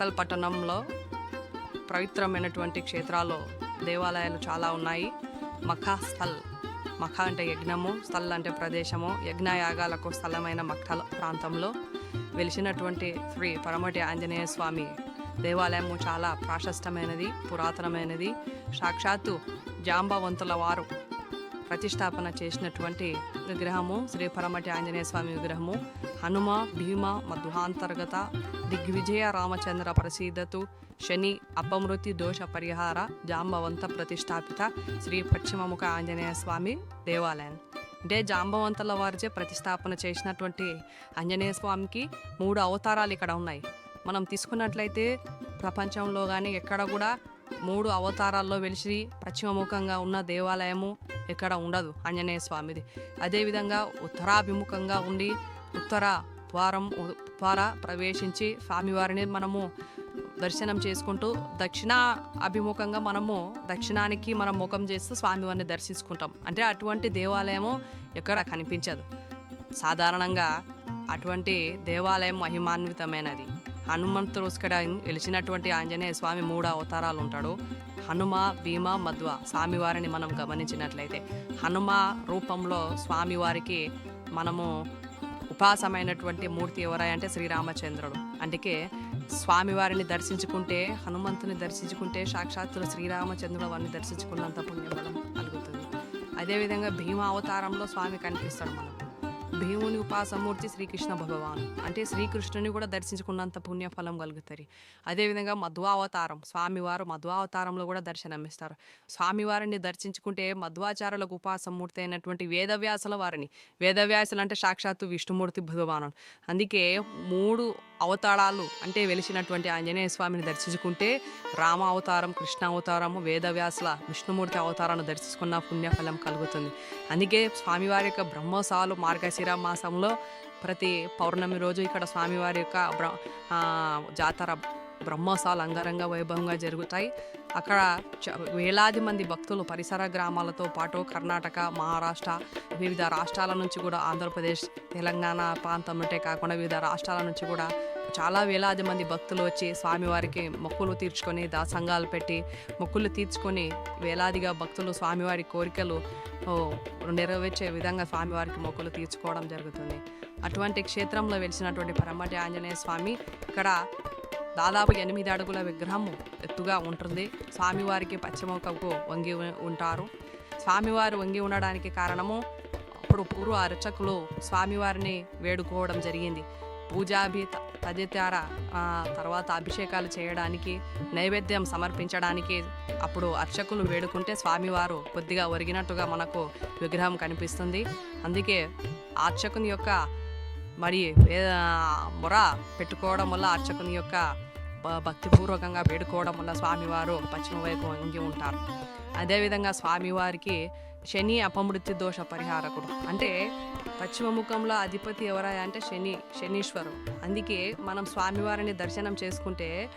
తల్ పట్టణంలో పవిత్రమైనటువంటి క్షేత్రాలు దేవాలయాలు చాలా ఉన్నాయి. మఖా స్థల్. మఖ అంటే యజ్ఞము స్థల్ అంటే ప్రదేశము. యజ్ఞయాగాలకు స్థలమైన మఖల్ ప్రాంతంలో వెలిసినటువంటి శ్రీ పరమటి ఆంజనేయ స్వామి దేవాలయము చాలా ప్రాశస్తమైనది పురాతనమైనది. సాక్షాత్తు జాంబవంతుల వారు ప్రతిష్టాపన చేసినటువంటి విగ్రహము శ్రీ పరమటి ఆంజనేయ స్వామి విగ్రహము. హనుమ భీమ మధ్వాంతర్గత దిగ్విజయ రామచంద్ర ప్రసీదతు శని అపమృతి దోష పరిహార జాంబవంత ప్రతిష్టాపిత శ్రీ పశ్చిమముఖ ఆంజనేయ స్వామి దేవాలయం. అంటే జాంబవంతుల వారిచే ప్రతిష్టాపన చేసినటువంటి ఆంజనేయ స్వామికి మూడు అవతారాలు ఇక్కడ ఉన్నాయి. మనం తీసుకున్నట్లయితే ప్రపంచంలో కానీ ఎక్కడ కూడా మూడు అవతారాల్లో వెలిసి పశ్చిమముఖంగా ఉన్న దేవాలయము ఎక్కడ ఉండదు ఆంజనేయ స్వామిది. అదేవిధంగా ఉత్తరాభిముఖంగా ఉండి ఉత్తర ద్వారం ఉ- ద్వారా ప్రవేశించి స్వామివారిని మనము దర్శనం చేసుకుంటూ దక్షిణ అభిముఖంగా మనము దక్షిణానికి మనం ముఖం చేస్తూ స్వామివారిని దర్శించుకుంటాం. అంటే అటువంటి దేవాలయము ఎక్కడ కనిపించదు. సాధారణంగా అటువంటి దేవాలయం మహిమాన్వితమైనది. హనుమంతుడు ఇక్కడ వెలిసినటువంటి ఆంజనేయ స్వామి మూడు అవతారాలు ఉంటాడు. హనుమ భీమ మధ్వ స్వామివారిని మనం గమనించినట్లయితే హనుమ రూపంలో స్వామివారికి మనము ఉపాసమైనటువంటి మూర్తి ఎవరాయంటే శ్రీరామచంద్రుడు. అందుకే స్వామివారిని దర్శించుకుంటే హనుమంతుని దర్శించుకుంటే సాక్షాత్తులు శ్రీరామచంద్రుడు వారిని దర్శించుకున్నంత పుణ్యబలం కలుగుతుంది. అదేవిధంగా భీమ అవతారంలో స్వామి కనిపిస్తాడు మనకు. భీముని ఉపాసమూర్తి శ్రీకృష్ణ భగవాను. అంటే శ్రీకృష్ణుని కూడా దర్శించుకున్నంత పుణ్యఫలం కలుగుతుంది. అదేవిధంగా మధ్వావతారం స్వామివారు మధ్వావతారంలో కూడా దర్శనమిస్తారు. స్వామివారిని దర్శించుకుంటే మధ్వాచారులకు ఉపాసమూర్తి అయినటువంటి వేదవ్యాసుల వారిని. వేదవ్యాసులు అంటే సాక్షాత్తు విష్ణుమూర్తి భగవానుడు అందుకే మూడు అవతారాలు అంటే వెలిసినటువంటి ఆంజనేయ స్వామిని దర్శించుకుంటే రామ అవతారం కృష్ణ అవతారము వేదవ్యాసుల విష్ణుమూర్తి అవతారాన్ని దర్శించుకున్న పుణ్యఫలం కలుగుతుంది. అందుకే స్వామివారి యొక్క బ్రహ్మసాలు బ్రహ్మోత్సవాలు మార్గశిర మాసంలో ప్రతి పౌర్ణమి రోజు ఇక్కడ స్వామివారి యొక్క బ్ర జాతర బ్రహ్మోత్సవాలు అంగరంగ వైభవంగా జరుగుతాయి. అక్కడ చ- వేలాది మంది భక్తులు పరిసర గ్రామాలతో పాటు కర్ణాటక మహారాష్ట్ర వివిధ రాష్ట్రాల నుంచి కూడా ఆంధ్రప్రదేశ్ తెలంగాణ ప్రాంతం ఉంటే కాకుండా వివిధ రాష్ట్రాల నుంచి కూడా చాలా వేలాది మంది భక్తులు వచ్చి స్వామివారికి మొక్కులు తీర్చుకొని దాసంగాలు పెట్టి మొక్కులు తీర్చుకొని వేలాదిగా భక్తులు స్వామివారి కోరికలు నెరవేర్చే విధంగా స్వామివారికి మొక్కులు తీర్చుకోవడం జరుగుతుంది. అటువంటి క్షేత్రంలో వెలిసినటువంటి పరమటి ఆంజనేయ స్వామి ఇక్కడ దాదాపు ఎనిమిది అడుగుల విగ్రహం ఎత్తుగా ఉంటుంది. స్వామివారికి పశ్చిమకకు వంగి ఉంటారు. స్వామివారు వంగి ఉండడానికి కారణము అప్పుడు పూర్వ అర్చకులు స్వామివారిని వేడుకోవడం జరిగింది. పూజాభి తదితర తర్వాత అభిషేకాలు చేయడానికి నైవేద్యం సమర్పించడానికి అప్పుడు అర్చకులు వేడుకుంటే స్వామివారు కొద్దిగా ఒరిగినట్టుగా మనకు విగ్రహం కనిపిస్తుంది. అందుకే అర్చకుని యొక్క మరి వే- మొర పెట్టుకోవడం వల్ల అర్చకుని యొక్క భ- భక్తిపూర్వకంగా వేడుకోవడం వల్ల స్వామివారు పశ్చిమ వైపు వంగి ఉంటారు. అదేవిధంగా స్వామివారికి శని అపమృత్యు దోష పరిహారకుడు. అంటే పశ్చిమ ముఖంలో అధిపతి ఎవరా అంటే శని శనీశ్వరు అందుకే మనం స్వామివారిని దర్శనం చేసుకుంటే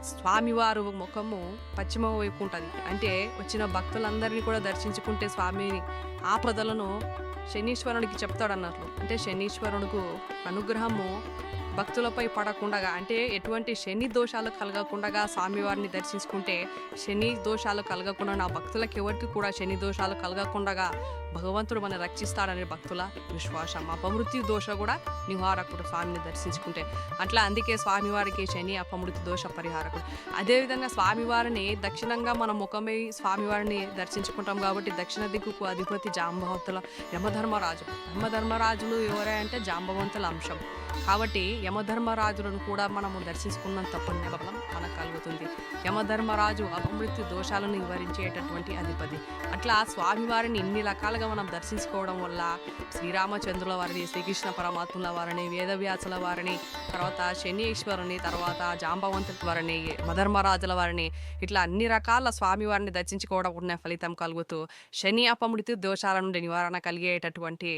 స్వామివారు ముఖము పశ్చిమ వైపు ఉంటుంది. అంటే వచ్చిన భక్తులందరినీ కూడా దర్శించుకుంటే స్వామిని ఆపదలను శనీశ్వరునికి చెప్తాడు అన్నట్లు అంటే శనీశ్వరునికి అనుగ్రహము భక్తులపై పడకుండా అంటే ఎటువంటి శని దోషాలు కలగకుండా స్వామివారిని దర్శించుకుంటే శని దోషాలు కలగకుండా నా భక్తులకు ఎవరికి కూడా శని దోషాలు కలగకుండా భగవంతుడు మన రక్షిస్తాడనే భక్తుల విశ్వాసం. అపమృత్యు దోష కూడా నివారకుడు స్వామిని దర్శించుకుంటే. అట్లా అందుకే స్వామివారికి శని అపమృత్యు దోష పరిహారకుడు. అదేవిధంగా స్వామివారిని దక్షిణంగా మన ముఖమై స్వామివారిని దర్శించుకుంటాం కాబట్టి దక్షిణ దిక్కుకు అధిపతి జాంబవంతుల యమధర్మరాజు. యమధర్మరాజులు ఎవరే అంటే జాంబవంతుల అంశం. కాబట్టి యమధర్మరాజులను కూడా మనము దర్శించుకున్నంత పుణ్యబలం మనకు కలుగుతుంది. యమధర్మరాజు అపమృత్యు దోషాలను నివారించేటటువంటి అధిపతి. అట్లా స్వామివారిని ఇన్ని రకాలుగా మనం దర్శించుకోవడం వల్ల శ్రీరామచంద్రుల వారిని శ్రీకృష్ణ పరమాత్ముల వారిని వేదవ్యాసుల వారిని తర్వాత శనీశ్వరుని తర్వాత జాంబవంతుల వారిని మధర్మరాజుల వారిని ఇట్లా అన్ని రకాల స్వామివారిని దర్శించుకోవడం ఉన్న ఫలితం కలుగుతూ శని అపమృత్యు దోషాల నుండి నివారణ కలిగేటటువంటి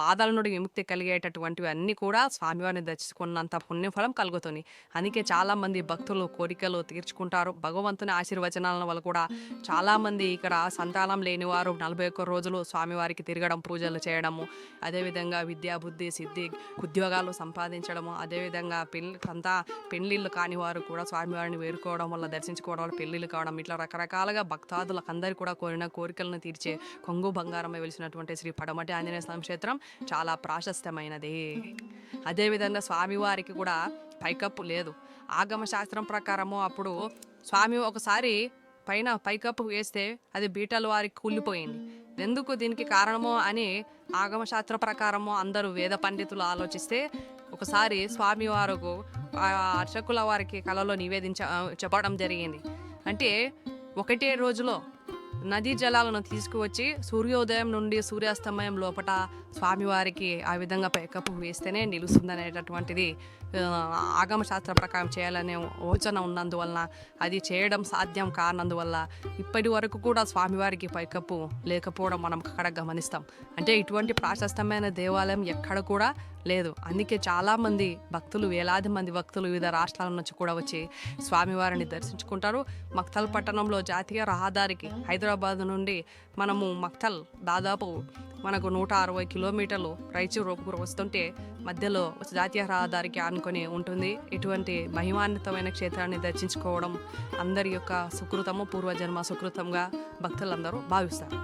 బాధల నుండి విముక్తి కలిగేటటువంటివి అన్నీ కూడా స్వామివారిని దర్శ చేసుకున్నంత పుణ్యఫలం కలుగుతుంది. అందుకే చాలామంది భక్తులు కోరికలు తీర్చుకుంటారు. భగవంతుని ఆశీర్వచనాల వల్ల కూడా చాలామంది ఇక్కడ సంతానం లేని వారు నలభై ఒక్క రోజులు స్వామివారికి తిరగడం పూజలు చేయడము అదేవిధంగా విద్యా బుద్ధి సిద్ధి ఉద్యోగాలు సంపాదించడము అదేవిధంగా పెళ్ళి అంతా పెళ్ళిళ్ళు కాని వారు కూడా స్వామివారిని వేరుకోవడం వల్ల దర్శించుకోవడం వల్ల పెళ్ళిళ్ళు కావడం ఇట్లా రకరకాలుగా భక్తాదులకు కూడా కోరిన కోరికలను తీర్చే కొంగు బంగారమై వెలిసినటువంటి శ్రీ పడమటి ఆంజనేయ స్వామి క్షేత్రం చాలా ప్రాశస్త్యమైనది అదేవిధంగా స్వామివారికి కూడా పైకప్పు లేదు. ఆగమ శాస్త్రం ప్రకారము అప్పుడు స్వామి ఒకసారి పైన పైకప్పు వేస్తే అది బీటల వారికి కూలిపోయింది. ఎందుకు దీనికి కారణమో అని ఆగమశాస్త్ర ప్రకారము అందరూ వేద పండితులు ఆలోచిస్తే ఒకసారి స్వామివారు అర్చకుల వారికి కళలో నివేదించ చెప్పడం జరిగింది. అంటే ఒకటే రోజులో నదీ జలాలను తీసుకువచ్చి సూర్యోదయం నుండి సూర్యాస్తమయం లోపట స్వామివారికి ఆ విధంగా పైకప్పు వేస్తేనే నిలుస్తుందనేటటువంటిది అనేటటువంటిది ఆగమ శాస్త్ర ప్రకారం చేయాలనే యోచన ఉన్నందువలన అది చేయడం సాధ్యం కానందువల్ల ఇప్పటి వరకు కూడా స్వామివారికి పైకప్పు లేకపోవడం మనం అక్కడ గమనిస్తాం. అంటే ఇటువంటి ప్రాశస్తమైన దేవాలయం ఎక్కడ కూడా లేదు. అందుకే చాలామంది భక్తులు వేలాది మంది భక్తులు వివిధ రాష్ట్రాల నుంచి కూడా వచ్చి స్వామివారిని దర్శించుకుంటారు. మక్తల్ పట్టణంలో జాతీయ రహదారికి హైదరాబాద్ నుండి మనము మక్తల్ దాదాపు మనకు నూట అరవై కిలోమీటర్లు రైచూరు వస్తుంటే మధ్యలో జాతీయ రహదారికి ఆనుకొని ఉంటుంది. ఇటువంటి మహిమాన్వితమైన క్షేత్రాన్ని దర్శించుకోవడం అందరి యొక్క సుకృతము పూర్వజన్మ సుకృతంగా భక్తులందరూ భావిస్తారు.